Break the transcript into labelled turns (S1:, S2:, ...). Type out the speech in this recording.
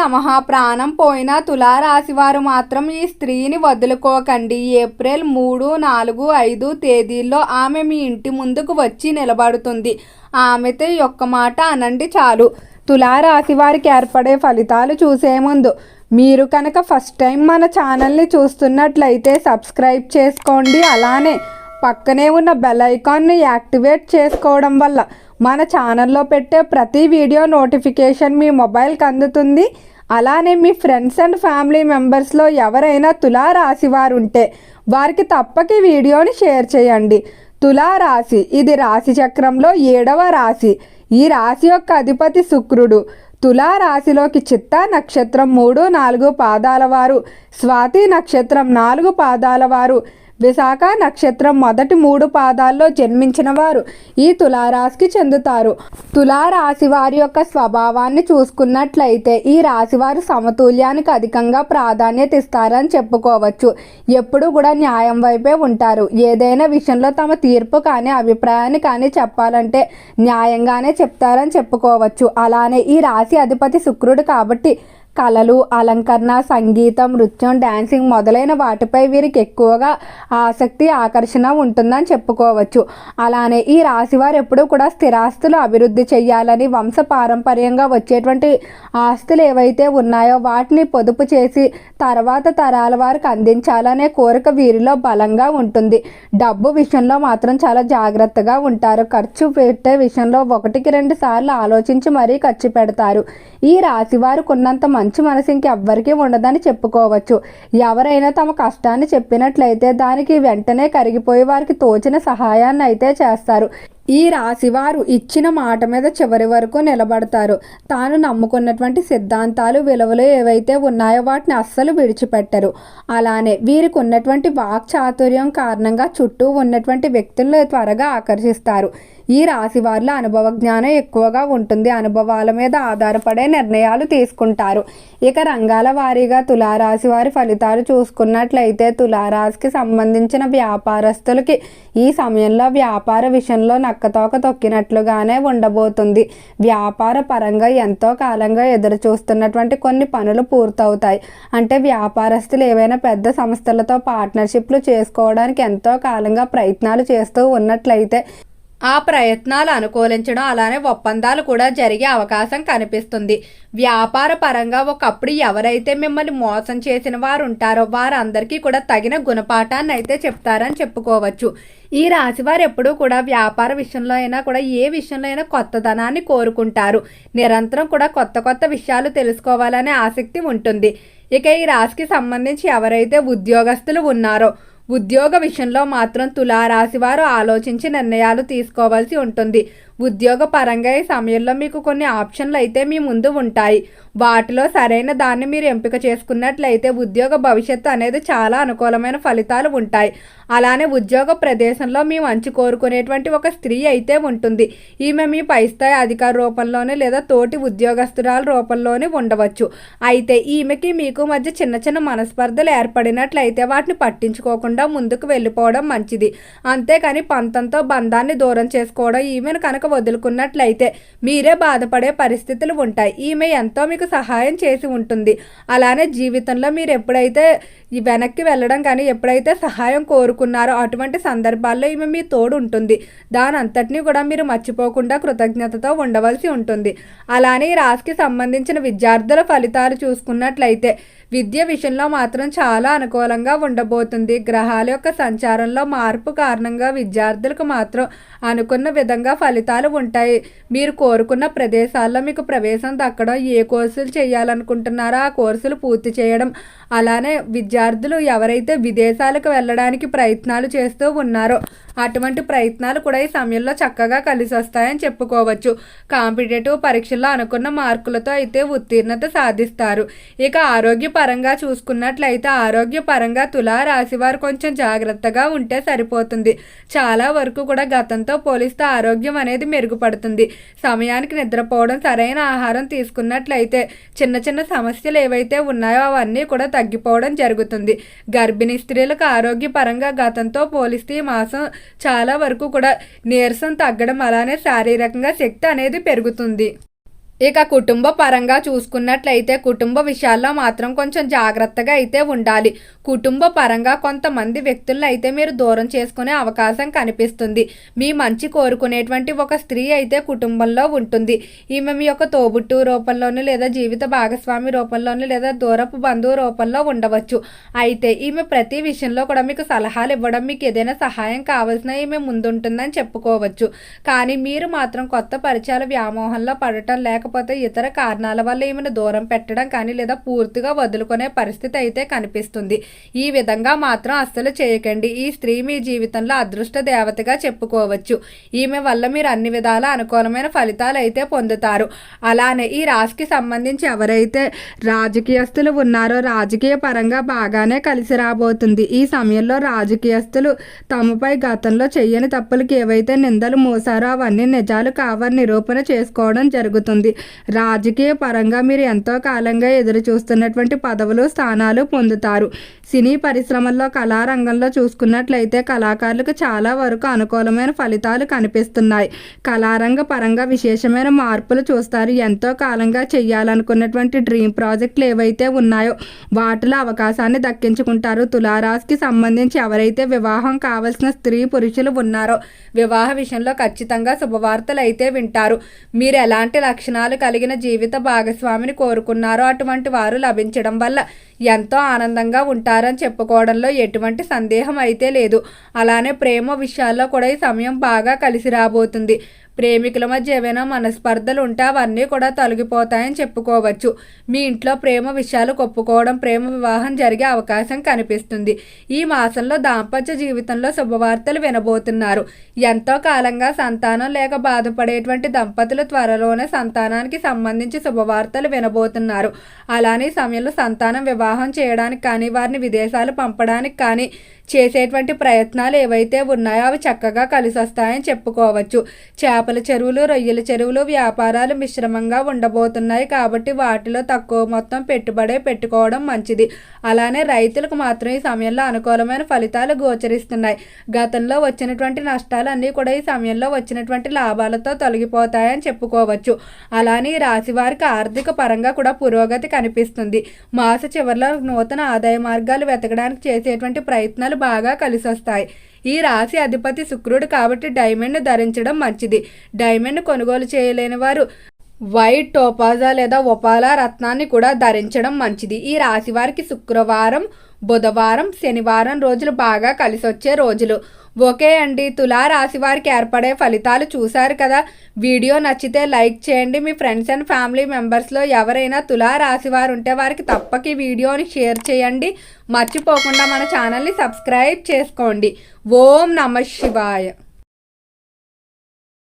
S1: నమ ప్రాణం పోయిన తులారాశి వారు మాత్రం ఈ స్త్రీని వదులుకోకండి. ఏప్రిల్ మూడు నాలుగు ఐదు తేదీల్లో ఆమె మీ ఇంటి ముందుకు వచ్చి నిలబడుతుంది. ఆమెతో యొక్క ఒక్క మాట అనండి చాలు. తులారాశి వారికి ఏర్పడే ఫలితాలు చూసే ముందు మీరు కనుక ఫస్ట్ టైం మన ఛానల్ని చూస్తున్నట్లయితే సబ్స్క్రైబ్ చేసుకోండి. అలానే పక్కనే ఉన్న బెల్ ఐకాన్ని యాక్టివేట్ చేసుకోవడం వల్ల మన ఛానల్లో పెట్టే ప్రతి వీడియో నోటిఫికేషన్ మీ మొబైల్కి అందుతుంది. అలానే మీ ఫ్రెండ్స్ అండ్ ఫ్యామిలీ మెంబర్స్లో ఎవరైనా తులా రాశి వారు ఉంటే వారికి తప్పక వీడియోని షేర్ చేయండి. తులా రాశి ఇది రాశి చక్రంలో ఏడవ రాశి. ఈ రాశి యొక్క అధిపతి శుక్రుడు. తులా రాశిలోకి చిత్తా నక్షత్రం మూడు నాలుగు పాదాల వారు. స్వాతి నక్షత్రం నాలుగు పాదాల వారు. విశాఖ నక్షత్రం మొదటి మూడు పాదాల్లో జన్మించిన వారు. ఈ తులారాశికి చెందుతారు. తులారాశి వారి యొక్క స్వభావాన్ని చూసుకున్నట్లయితే ఈ రాశి వారు సమతుల్యానికి అధికంగా ప్రాధాన్యత ఇస్తారని చెప్పుకోవచ్చు. ఎప్పుడు కూడా న్యాయం వైపే ఉంటారు. ఏదైనా విషయంలో తమ తీర్పు కానీ అభిప్రాయాన్ని కానీ చెప్పాలంటే న్యాయంగానే చెప్తారని చెప్పుకోవచ్చు. అలానే ఈ రాశి అధిపతి శుక్రుడు కాబట్టి కళలు అలంకరణ సంగీతం నృత్యం డ్యాన్సింగ్ మొదలైన వాటిపై వీరికి ఎక్కువగా ఆసక్తి ఆకర్షణ ఉంటుందని చెప్పుకోవచ్చు. అలానే ఈ రాశివారు ఎప్పుడూ కూడా స్థిరాస్తులు అభివృద్ధి చేయాలని వంశ పారంపర్యంగా వచ్చేటువంటి ఆస్తులు ఏవైతే ఉన్నాయో వాటిని పొదుపు చేసి తర్వాత తరాల వారికి అందించాలనే కోరిక వీరిలో బలంగా ఉంటుంది. డబ్బు విషయంలో మాత్రం చాలా జాగ్రత్తగా ఉంటారు. ఖర్చు పెట్టే విషయంలో ఒకటికి రెండు సార్లు ఆలోచించి మరీ ఖర్చు పెడతారు. ఈ రాశి వారికి ఉన్నంత మంచి మంచి మనసు ఇంకెవ్వరికీ ఉండదని చెప్పుకోవచ్చు. ఎవరైనా తమ కష్టాన్ని చెప్పినట్లయితే దానికి వెంటనే కరిగిపోయి వారికి తోచిన సహాయాన్ని అయితే చేస్తారు. ఈ రాశివారు ఇచ్చిన మాట మీద చివరి వరకు నిలబడతారు. తాను నమ్ముకున్నటువంటి సిద్ధాంతాలు విలువలు ఏవైతే ఉన్నాయో వాటిని అస్సలు విడిచిపెట్టరు. అలానే వీరికి ఉన్నటువంటి వాక్ చాతుర్యం కారణంగా చుట్టూ ఉన్నటువంటి వ్యక్తులను త్వరగా ఆకర్షిస్తారు. ఈ రాశి వారిలో అనుభవ జ్ఞానం ఎక్కువగా ఉంటుంది. అనుభవాల మీద ఆధారపడే నిర్ణయాలు తీసుకుంటారు. ఇక రంగాల వారీగా తులారాశి వారి ఫలితాలు చూసుకున్నట్లయితే తులారాశికి సంబంధించిన వ్యాపారస్తులకి ఈ సమయంలో వ్యాపార విషయంలో నక్కతోక తొక్కినట్లుగానే ఉండబోతుంది. వ్యాపార పరంగా ఎంతో కాలంగా ఎదురు చూస్తున్నటువంటి కొన్ని పనులు పూర్తవుతాయి. అంటే వ్యాపారస్తులు ఏవైనా పెద్ద సంస్థలతో పార్ట్నర్షిప్లు చేసుకోవడానికి ఎంతో కాలంగా ప్రయత్నాలు చేస్తూ ఉన్నట్లయితే ఆ ప్రయత్నాలు అనుకూలించడం అలానే ఒప్పందాలు కూడా జరిగే అవకాశం కనిపిస్తుంది. వ్యాపార పరంగా ఒకప్పుడు ఎవరైతే మిమ్మల్ని మోసం చేసిన వారు ఉంటారో వారందరికీ కూడా తగిన గుణపాఠాన్ని అయితే చెప్తారని చెప్పుకోవచ్చు. ఈ రాశివారు ఎప్పుడూ కూడా వ్యాపార విషయంలో అయినా కూడా ఏ విషయంలో అయినా కొత్తదనాన్ని కోరుకుంటారు. నిరంతరం కూడా కొత్త కొత్త విషయాలు తెలుసుకోవాలనే ఆసక్తి ఉంటుంది. ఇక ఈ రాశికి సంబంధించి ఎవరైతే ఉద్యోగస్తులు ఉన్నారో ఉద్యోగ విషయంలో మాత్రం తులారాశి వారు ఆలోచించి నిర్ణయాలు తీసుకోవాల్సి ఉంటుంది. ఉద్యోగ పరంగా ఈ సమయంలో మీకు కొన్ని ఆప్షన్లు అయితే మీ ముందు ఉంటాయి. వాటిలో సరైన దాన్ని మీరు ఎంపిక చేసుకున్నట్లయితే ఉద్యోగ భవిష్యత్తు అనేది చాలా అనుకూలమైన ఫలితాలు ఉంటాయి. అలానే ఉద్యోగ ప్రదేశంలో మీ మంచి కోరుకునేటువంటి ఒక స్త్రీ అయితే ఉంటుంది. ఈమె మీ పై స్థాయి అధికార రూపంలోనే లేదా తోటి ఉద్యోగస్తురాల రూపంలోనే ఉండవచ్చు. అయితే ఈమెకి మీకు మధ్య చిన్న చిన్న మనస్పర్ధలు ఏర్పడినట్లయితే వాటిని పట్టించుకోకుండా ముందుకు వెళ్ళిపోవడం మంచిది. అంతేకాని పంతంతో బంధాన్ని దూరం చేసుకోవడం ఈమెను కనుక వదులుకున్నట్లయితే మీరే బాధపడే పరిస్థితులు ఉంటాయి. ఈమె ఎంతో మీకు సహాయం చేసి ఉంటుంది. అలానే జీవితంలో మీరు ఎప్పుడైతే వెనక్కి వెళ్ళడం కానీ ఎప్పుడైతే సహాయం కోరుకున్నారో అటువంటి సందర్భాల్లో ఈమె మీ తోడు ఉంటుంది. దాని అంతటినీ కూడా మీరు మర్చిపోకుండా కృతజ్ఞతతో ఉండవలసి ఉంటుంది. అలానే ఈ రాశికి సంబంధించిన విద్యార్థుల ఫలితాలు చూసుకున్నట్లయితే విద్య విషయంలో మాత్రం చాలా అనుకూలంగా ఉండబోతుంది. గ్రహాల యొక్క సంచారంలో మార్పు కారణంగా విద్యార్థులకు మాత్రం అనుకున్న విధంగా ఫలితాలు ఉంటాయి. మీరు కోరుకున్న ప్రదేశాల్లో మీకు ప్రవేశం దక్కడం ఏ కోర్సులు చేయాలనుకుంటున్నారో ఆ కోర్సులు పూర్తి చేయడం. అలానే విద్యార్థులు ఎవరైతే విదేశాలకు వెళ్ళడానికి ప్రయత్నాలు చేస్తూ ఉన్నారో అటువంటి ప్రయత్నాలు కూడా ఈ సమయంలో చక్కగా కలిసి వస్తాయని చెప్పుకోవచ్చు. కాంపిటేటివ్ పరీక్షల్లో అనుకున్న మార్కులతో అయితే ఉత్తీర్ణత సాధిస్తారు. ఇక ఆరోగ్య పరంగా చూసుకున్నట్లయితే ఆరోగ్య పరంగా తులా రాశి వారు కొంచెం జాగ్రత్తగా ఉంటే సరిపోతుంది. చాలా వరకు కూడా గతంతో పోలిస్తే ఆరోగ్యం అనేది మెరుగుపడుతుంది. సమయానికి నిద్రపోవడం సరైన ఆహారం తీసుకున్నట్లయితే చిన్న చిన్న సమస్యలు ఏవైతే ఉన్నాయో అవన్నీ కూడా తగ్గిపోవడం జరుగుతుంది. గర్భిణీ స్త్రీలకు ఆరోగ్యపరంగా గతంతో పోలిస్తే ఈ మాసం చాలా వరకు కూడా నీరసం తగ్గడం అలానే శారీరకంగా శక్తి అనేది పెరుగుతుంది. ఇక కుటుంబ పరంగా చూసుకున్నట్లయితే కుటుంబ విషయాల్లో మాత్రం కొంచెం జాగ్రత్తగా అయితే ఉండాలి. కుటుంబ పరంగా కొంతమంది వ్యక్తులను అయితే మీరు దూరం చేసుకునే అవకాశం కనిపిస్తుంది. మీ మంచి కోరుకునేటువంటి ఒక స్త్రీ అయితే కుటుంబంలో ఉంటుంది. ఈమె మీ యొక్క తోబుట్టు రూపంలోనూ లేదా జీవిత భాగస్వామి రూపంలోనూ లేదా దూరపు బంధువు రూపంలో ఉండవచ్చు. అయితే ఈమె ప్రతి విషయంలో కూడా మీకు సలహాలు ఇవ్వడం మీకు ఏదైనా సహాయం కావాల్సిన ఈమె ముందుంటుందని చెప్పుకోవచ్చు. కానీ మీరు మాత్రం కొత్త పరిచయాల వ్యామోహంలో పడటం లేక లేకపోతే ఇతర కారణాల వల్ల ఈమెను దూరం పెట్టడం కానీ లేదా పూర్తిగా వదులుకునే పరిస్థితి అయితే కనిపిస్తుంది. ఈ విధంగా మాత్రం అస్సలు చేయకండి. ఈ స్త్రీ మీ జీవితంలో అదృష్ట దేవతగా చెప్పుకోవచ్చు. ఈమె వల్ల మీరు అన్ని విధాల అనుకూలమైన ఫలితాలు అయితే పొందుతారు. అలానే ఈ రాశికి సంబంధించి ఎవరైతే రాజకీయస్తులు ఉన్నారో రాజకీయ పరంగా బాగానే కలిసి రాబోతుంది. ఈ సమయంలో రాజకీయస్తులు తమపై గతంలో చెయ్యని తప్పులకి ఏవైతే నిందలు మోసారో అవన్నీ నిజాలు కావని నిరూపణ చేసుకోవడం జరుగుతుంది. రాజకీయ పరంగా మీరు ఎంతో కాలంగా ఎదురు చూస్తున్నటువంటి పదవులు స్థానాలు పొందుతారు. సినీ పరిశ్రమల్లో కళారంగంలో చూసుకున్నట్లయితే కళాకారులకు చాలా వరకు అనుకూలమైన ఫలితాలు కనిపిస్తున్నాయి. కళారంగ పరంగా విశేషమైన మార్పులు చూస్తారు. ఎంతో కాలంగా చేయాలనుకున్నటువంటి డ్రీమ్ ప్రాజెక్టులు ఏవైతే ఉన్నాయో వాటిలో అవకాశాన్ని దక్కించుకుంటారు. తులారాశికి సంబంధించి ఎవరైతే వివాహం కావలసిన స్త్రీ పురుషులు ఉన్నారో వివాహ విషయంలో ఖచ్చితంగా శుభవార్తలు అయితే వింటారు. మీరు ఎలాంటి లక్షణాలు కలిగిన జీవిత భాగస్వామిని కోరుకున్నారో అటువంటి వారు లభించడం వల్ల ఎంతో ఆనందంగా ఉంటారని చెప్పుకోవడంలో ఎటువంటి సందేహం అయితే లేదు. అలానే ప్రేమ విషయాల్లో కూడా ఈ సమయం బాగా కలిసి రాబోతుంది. ప్రేమికుల మధ్య ఏవైనా మనస్పర్ధలు ఉంటే అవన్నీ కూడా తొలగిపోతాయని చెప్పుకోవచ్చు. మీ ఇంట్లో ప్రేమ విషయాలు కొప్పుకోవడం ప్రేమ వివాహం జరిగే అవకాశం కనిపిస్తుంది. ఈ మాసంలో దాంపత్య జీవితంలో శుభవార్తలు వినబోతున్నారు. ఎంతో కాలంగా సంతానం లేక బాధపడేటువంటి దంపతులు త్వరలోనే సంతానానికి సంబంధించి శుభవార్తలు వినబోతున్నారు. అలానే సమయంలో సంతానం వివాహం చేయడానికి కానీ వారిని విదేశాలు పంపడానికి కానీ చేసేటువంటి ప్రయత్నాలు ఏవైతే ఉన్నాయో అవి చక్కగా కలిసి వస్తాయని చెప్పుకోవచ్చు. చేపల చెరువులు రొయ్యల చెరువులు వ్యాపారాలు మిశ్రమంగా ఉండబోతున్నాయి కాబట్టి వాటిలో తక్కువ మొత్తం పెట్టుబడే పెట్టుకోవడం మంచిది. అలానే రైతులకు మాత్రం ఈ సమయంలో అనుకూలమైన ఫలితాలు గోచరిస్తున్నాయి. గతంలో వచ్చినటువంటి నష్టాలన్నీ కూడా ఈ సమయంలో వచ్చినటువంటి లాభాలతో తొలగిపోతాయని చెప్పుకోవచ్చు. అలానే ఈ రాశి వారికి ఆర్థిక పరంగా కూడా పురోగతి కనిపిస్తుంది. మాస చివరిలో నూతన ఆదాయ మార్గాలు వెతకడానికి చేసేటువంటి ప్రయత్నాలు బాగా కలిసొస్తాయి. ఈ రాశి అధిపతి శుక్రుడు కాబట్టి డైమండ్ ధరించడం మంచిది. డైమండ్ కొనుగోలు చేయలేని వారు వైట్ టోపాజా లేదా ఒపాలా రత్నాన్ని కూడా ధరించడం మంచిది. ఈ రాశి వారికి శుక్రవారం బుధవారం శనివారం రోజులు బాగా కలిసి వచ్చే రోజులు. ఓకే అండి. తులారాశి వారికి ఏర్పడే ఫలితాలు చూశారు కదా. వీడియో నచ్చితే లైక్ చేయండి. మీ ఫ్రెండ్స్ అండ్ ఫ్యామిలీ మెంబర్స్లో ఎవరైనా తులారాశి వారు ఉంటే వారికి తప్పక ఈ వీడియోని షేర్ చేయండి. మర్చిపోకుండా మన ఛానల్ని సబ్స్క్రైబ్ చేసుకోండి. ఓం నమ శివాయ.